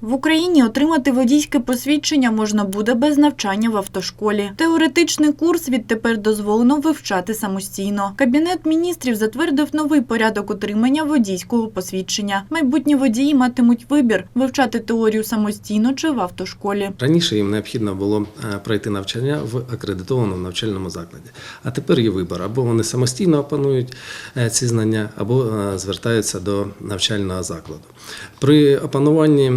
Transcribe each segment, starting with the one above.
В Україні отримати водійське посвідчення можна буде без навчання в автошколі. Теоретичний курс відтепер дозволено вивчати самостійно. Кабінет міністрів затвердив новий порядок отримання водійського посвідчення. Майбутні водії матимуть вибір вивчати теорію самостійно чи в автошколі. Раніше їм необхідно було е, пройти навчання в акредитованому навчальному закладі. А тепер є вибір: або вони самостійно опанують е, ці знання, або е, звертаються до навчального закладу. При опануванні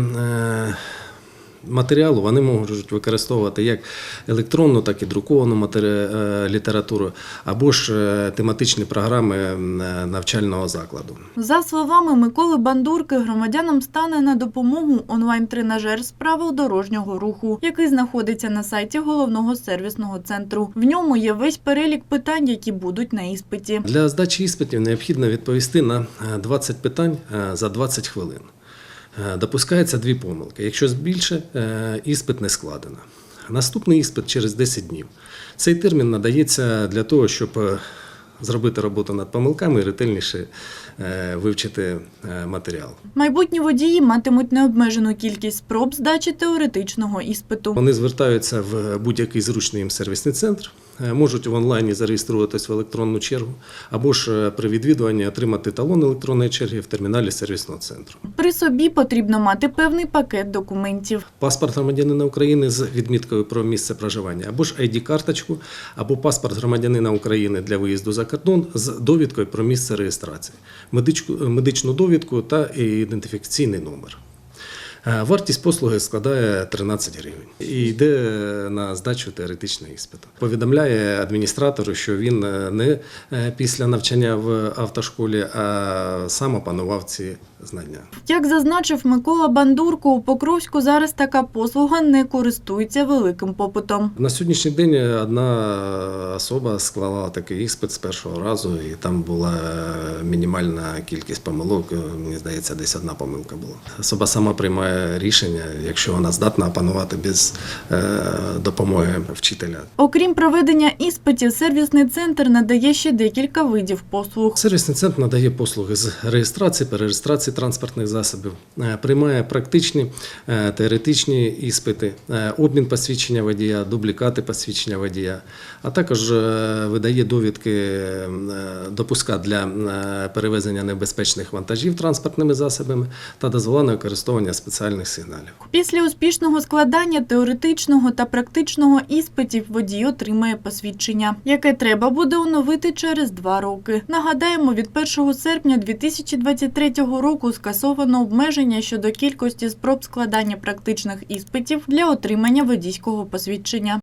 матеріалу вони можуть використовувати як електронну, так і друковану матері... е, літературу, або ж е, тематичні програми е, навчального закладу. За словами Миколи Бандурки, громадянам стане на допомогу онлайн-тренажер з правил дорожнього руху, який знаходиться на сайті головного сервісного центру. В ньому є весь перелік питань, які будуть на іспиті. Для здачі іспитів необхідно відповісти на е, 20 питань е, за 20 хвилин. Е, Допускається дві помилки. Якщо більше, е, іспит не складено. Наступний іспит через 10 днів. Цей термін надається для того, щоб е, зробити роботу над помилками і ретельніше вивчити матеріал. Майбутні водії матимуть необмежену кількість спроб здачі теоретичного іспиту. Вони звертаються в будь-який зручний їм сервісний центр, можуть в онлайні зареєструватись в електронну чергу, або ж е, при відвідуванні отримати талон електронної черги в терміналі сервісного центру. При собі потрібно мати певний пакет документів. Паспорт громадянина України з відміткою про місце проживання, або ж ID-карточку, або паспорт громадянина України для виїзду за кордон з довідкою про місце реєстрації, медичну довідку та ідентифікаційний номер. Е, Вартість послуги складає 13 гривень і йде на здачу теоретичного іспиту. Повідомляє адміністратору, що він е, не е, після навчання в автошколі, а сам опанував ці знання. Як зазначив Микола Бандурко, у Покровську зараз така послуга не користується великим попитом. На сьогоднішній день одна особа склала такий іспит з першого разу, і там була мінімальна кількість помилок. Мені здається, десь одна помилка була. Особа сама приймає рішення, якщо вона здатна опанувати без е, допомоги вчителя. Окрім проведення іспитів, сервісний центр надає ще декілька видів послуг. Сервісний центр надає послуги з реєстрації, перереєстрації транспортних засобів, е, приймає практичні, е, теоретичні іспити, обмін посвідчення водія, дублікати посвідчення водія, а також видає довідки допуска для перевезення небезпечних вантажів транспортними засобами та дозволене використовування спеціальних сигналів. Після успішного складання теоретичного та практичного іспитів водій отримає посвідчення, яке треба буде оновити через два роки. Нагадаємо, від 1 серпня 2023 року скасовано обмеження щодо кількості спроб складання практичних іспитів для отримання водійського посвідчення.